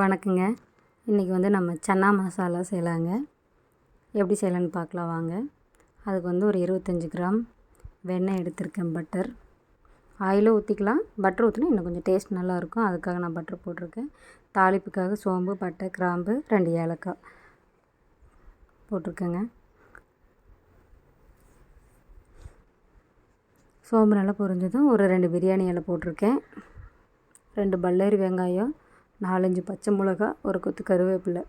வணக்கங்க. இன்றைக்கி வந்து நம்ம சன்னா மசாலா செய்யலாங்க. எப்படி செய்யலான்னு பார்க்கலாம் வாங்க. அதுக்கு வந்து ஒரு இருபத்தஞ்சி கிராம் வெண்ணெய் எடுத்திருக்கேன் பட்டர் ஆயிலும் ஊற்றிக்கலாம் பட்டர் ஊற்றினா இன்னும் கொஞ்சம் டேஸ்ட் நல்லாயிருக்கும். அதுக்காக நான் பட்டர் போட்டிருக்கேன். தாளிப்புக்காக சோம்பு பட்டை கிராம்பு ரெண்டு ஏலக்காய் போட்டிருக்கேங்க. சோம்பு நல்லா பொரிஞ்சதும் ஒரு ரெண்டு பிரியாணி இலை போட்டிருக்கேன். ரெண்டு பல்லேரி வெங்காயம் நாலஞ்சு பச்சை மிளகா ஒரு கொத்து கருவேப்பிலை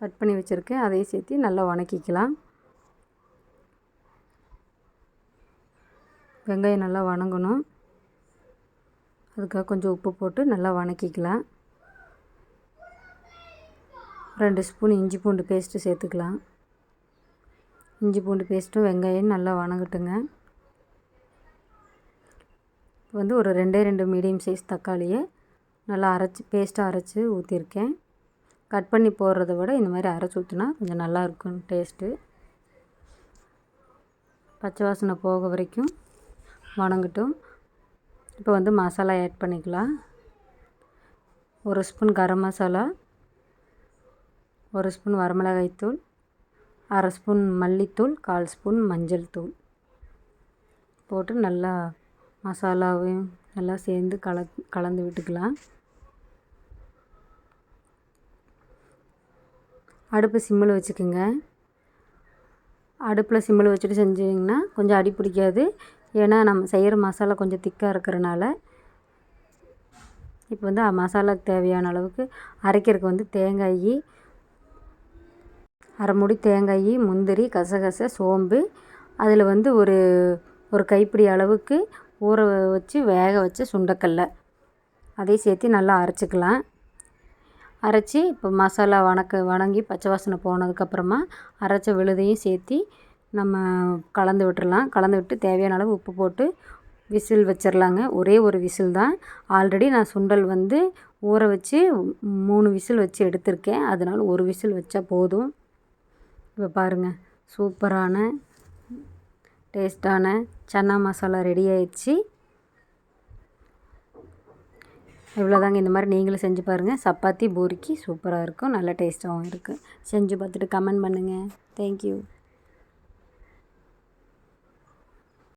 கட் பண்ணி வச்சுருக்கேன். அதையும் சேர்த்து நல்லா வணக்கிக்கலாம். வெங்காயம் நல்லா வணங்கணும். அதுக்காக கொஞ்சம் உப்பு போட்டு நல்லா வணக்கிக்கலாம். ரெண்டு ஸ்பூன் இஞ்சி பூண்டு பேஸ்ட்டு சேர்த்துக்கலாம். இஞ்சி பூண்டு பேஸ்ட்டும் வெங்காயம் நல்லா வணங்கட்டுங்க. வந்து ஒரு ரெண்டே ரெண்டு மீடியம் சைஸ் தக்காளியை நல்லா அரைச்சி பேஸ்ட்டாக அரைச்சி ஊற்றிருக்கேன் கட் பண்ணி போடுறத விட இந்த மாதிரி அரைச்சி ஊற்றினா கொஞ்சம் நல்லாயிருக்கும் டேஸ்ட்டு பச்சை வாசனை போக வரைக்கும் வணங்கட்டும். இப்போ வந்து மசாலா ஆட் பண்ணிக்கலாம். ஒரு ஸ்பூன் கரம் மசாலா ஒரு ஸ்பூன் வரமிளகாய்த்தூள் அரை ஸ்பூன் மல்லித்தூள் கால் ஸ்பூன் மஞ்சள் தூள். போட்டு நல்லா மசாலாவையும் நல்லா சேர்ந்து கல கலந்து விட்டுக்கலாம். அடுப்பு சிம்மில் வச்சுக்கோங்க. அடுப்பில் சிம்மில் வச்சுட்டு செஞ்சிங்கன்னா கொஞ்சம் அடி பிடிக்காது. ஏன்னா நம்ம செய்கிற மசாலா கொஞ்சம் திக்காக இருக்கிறனால இப்போ வந்து மசாலாவுக்கு தேவையான அளவுக்கு அரைக்கிறதுக்கு வந்து தேங்காய் அரை முடி தேங்காய் முந்திரி கசகச சோம்பு. அதில் வந்து ஒரு ஒரு கைப்பிடி அளவுக்கு ஊற வச்சு வேக வச்ச சுண்டக்கல்ல. அதையும் சேர்த்து நல்லா அரைச்சிக்கலாம். அரைச்சி இப்போ மசாலா வணக்க வணங்கி பச்சை வாசனை போனதுக்கப்புறமா அரைச்ச விழுதையும் சேர்த்தி நம்ம கலந்து விட்டுறலாம். கலந்து விட்டு தேவையான அளவு உப்பு போட்டு விசில் வச்சிடலாங்க ஒரே ஒரு விசில் தான். ஆல்ரெடி நான் சுண்டல் வந்து ஊற வச்சு மூணு விசில் வச்சு எடுத்திருக்கேன். அதனால் ஒரு விசில் வச்சா போதும். இப்போ பாருங்கள் சூப்பரான டேஸ்ட்டான சன்னா மசாலா ரெடி ஆயிடுச்சு. இவ்வளோதாங்க இந்த மாதிரி நீங்களும் செஞ்சு பாருங்கள் சப்பாத்தி பூரிக்கு சூப்பராக இருக்கும். நல்ல டேஸ்ட்டாகவும் இருக்குது செஞ்சு பார்த்துட்டு கமெண்ட் பண்ணுங்கள் தேங்க்யூ